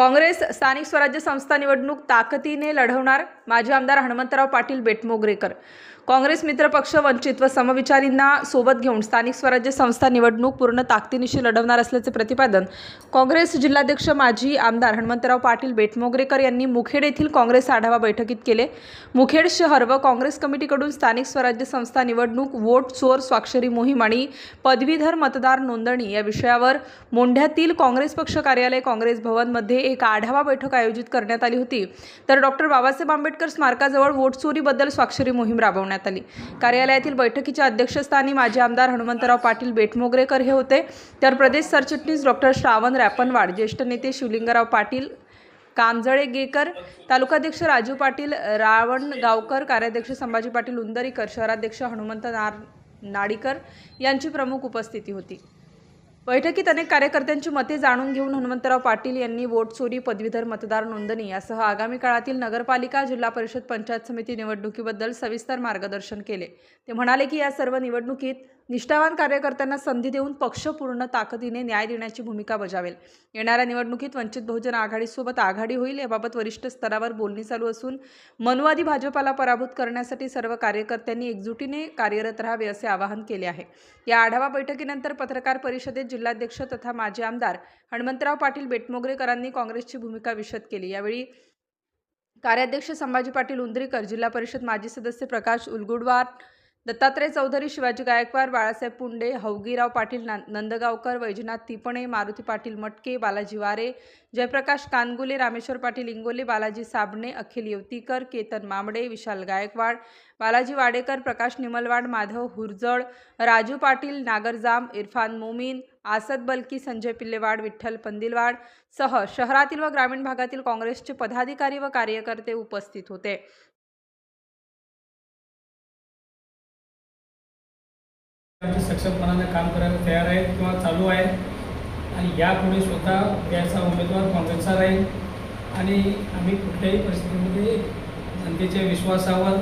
काँग्रेस स्थानिक स्वराज्य संस्था निवडणूक ताकदीने लढवणार माजी आमदार हनुमंतराव पाटील बेटमोगरेकर. काँग्रेस मित्रपक्ष वंचित व समविचारींना सोबत घेऊन स्थानिक स्वराज्य संस्था निवडणूक पूर्ण ताकदीनिशी लढवणार असल्याचे प्रतिपादन काँग्रेस जिल्हाध्यक्ष माजी आमदार हनुमंतराव पाटील बेटमोगरेकर यांनी मुखेड येथील काँग्रेस आढावा बैठकीत केले. मुखेड शहर व काँग्रेस कमिटीकडून स्थानिक स्वराज्य संस्था निवडणूक वोट चोर स्वाक्षरी मोहीम आणि पदवीधर मतदार नोंदणी या विषयावर मोंढ्यातील काँग्रेस पक्ष कार्यालय काँग्रेस भवनमध्ये एक आढावा बैठक आयोजित करण्यात आली होती. तर डॉक्टर बाबासाहेब आंबेडकर स्मारकाजवळ वोट चोरीबद्दल स्वाक्षरी मोहीम राबवण्यात आली. कार्यालयातील बैठकीच्या अध्यक्षस्थानी माजी आमदार हनुमंतराव पाटील बेटमोगरेकर हे होते. तर प्रदेश सरचिटणीस डॉक्टर श्रावण रॅपनवाड ज्येष्ठ नेते शिवलिंगराव पाटील कामजळे गेकर तालुकाध्यक्ष राजू पाटील रावण गावकर कार्याध्यक्ष संभाजी पाटील उंदरीकर शहराध्यक्ष हनुमंत नार नाडीकर यांची प्रमुख उपस्थिती होती. बैठकीत अनेक कार्यकर्त्यांची मते जाणून घेऊन हनुमंतराव पाटील यांनी वोट चोरी पदवीधर मतदार नोंदणी यासह आगामी काळातील नगरपालिका जिल्हा परिषद पंचायत समिती निवडणुकीबद्दल सविस्तर मार्गदर्शन केले. ते म्हणाले की या सर्व निवडणुकीत निष्ठावान कार्यकर्त्यांना संधी देऊन पक्ष पूर्ण ताकदीने न्याय देण्याची भूमिका बजावेल. येणाऱ्या निवडणुकीत वंचित बहुजन आघाडीसोबत आघाडी होईल याबाबत वरिष्ठ स्तरावर बोलणी चालू असून मनुवादी भाजपाला पराभूत करण्यासाठी सर्व कार्यकर्त्यांनी एकजुटीने कार्यरत राहावे असे आवाहन केले आहे. या आढावा बैठकीनंतर पत्रकार परिषदेत जिल्हाध्यक्ष तथा माजी आमदार हनुमंतराव पाटील बेटमोगरेकरांनी काँग्रेसची भूमिका विशद केली. यावेळी कार्याध्यक्ष संभाजी पाटील उंद्रीकर जिल्हा परिषद माजी सदस्य प्रकाश उलगुडवार दत्तात्रय चौधरी शिवाजी गायकवाड बाळासाहेब पुंडे हौगीराव पाटील ना नंदगावकर वैजनाथ तिपणे मारुती पाटील मटके बालाजी वारे जयप्रकाश कानगुले रामेश्वर पाटील इंगोले बालाजी साबणे अखिल येवतीकर केतन मामडे विशाल गायकवाड बालाजी वाडेकर प्रकाश निमलवाड माधव हुरजळ राजू पाटील नागरजाम इरफान मोमीन आसद बलकी संजय पिल्लेवाड विठ्ठल पंदिलवाड सह शहरातील व ग्रामीण भागातील काँग्रेसचे पदाधिकारी व कार्यकर्ते उपस्थित होते. आमची सक्षमपणाने काम करायला तयार आहेत किंवा चालू आहे आणि यापुढे स्वतः याचा उमेदवार काँग्रेसचा राहील. आणि आम्ही कुठल्याही परिस्थितीमध्ये जनतेच्या विश्वासावर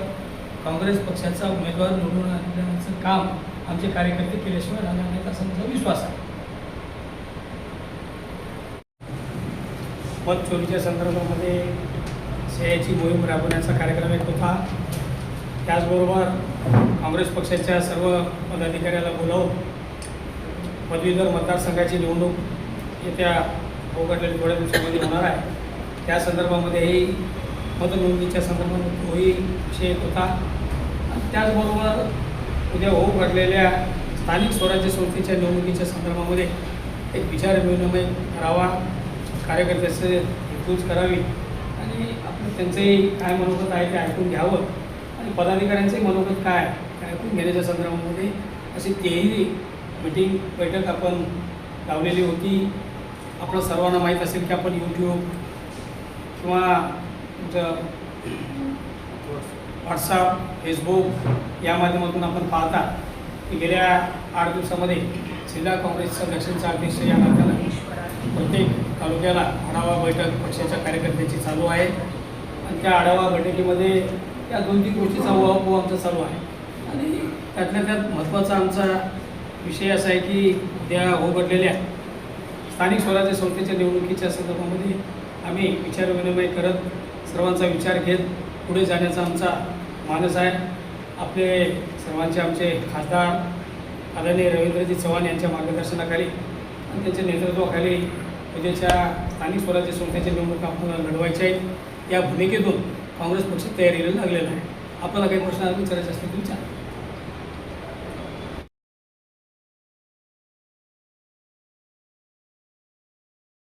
काँग्रेस पक्षाचा उमेदवार निवडून आणण्याचं काम आमचे कार्यकर्ते केल्याशिवाय राहणार नाहीत असा माझा विश्वास आहे. पद चोरीच्या संदर्भामध्ये सेयाची मोहीम राबवण्याचा कार्यक्रम एक होता. त्याचबरोबर काँग्रेस पक्षाच्या सर्व पदाधिकाऱ्याला बोलावून पदवीधर मतदारसंघाची निवडणूक येत्या उघडलेल्या थोड्या दिवसामध्ये होणार आहे. त्या संदर्भामध्येही मतनोंदणीच्या संदर्भात तोही विषय होता. आणि त्याचबरोबर उद्या होऊ घडलेल्या स्थानिक स्वराज्य संस्थेच्या निवडणुकीच्या संदर्भामध्ये एक विचार विनिमय करावा कार्यकर्त्याचे हितूज करावी आणि आपलं त्यांचंही काय मनोगत आहे ते ऐकून घ्यावं. आणि पदाधिकाऱ्यांचंही मनोगत काय आहे? ऐकून घेण्याच्या संदर्भामध्ये अशी तेही मीटिंग बैठक आपण लावलेली होती. आपलं सर्वांना माहीत असेल की आपण यूट्यूब किंवा तुमचं व्हॉट्सअप फेसबुक या माध्यमातून आपण पाहता की गेल्या आठ दिवसामध्ये जिल्हा काँग्रेसचा दक्षिणचा अध्यक्ष या नात्यानं प्रत्येक तालुक्याला आढावा बैठक पक्षाच्या कार्यकर्त्याची चालू आहे. आणि त्या आढावा बैठकीमध्ये या दोन तीन गोष्टीचा उहापोह आमचा चालू आहे. आणि त्यातल्या त्यात महत्त्वाचा आमचा विषय असा आहे की उद्या उघडलेल्या स्थानिक स्वराज्य संस्थेच्या निवडणुकीच्या संदर्भामध्ये आम्ही विचारविनिमय करत सर्वांचा विचार घेत पुढे जाण्याचा आमचा मानस आहे. आपले सर्वांचे आमचे खासदार आदरणीय रवींद्रजी चव्हाण यांच्या मार्गदर्शनाखाली आणि त्यांच्या नेतृत्वाखाली उद्याच्या स्थानिक स्वराज्य संस्थेच्या निवडणुका आपल्याला लढवायच्या आहेत. या भूमिकेतून काँग्रेस पक्ष तयारीला लागलेला आहे. आपल्याला काही प्रश्न विचारायचे असतील तर विचार.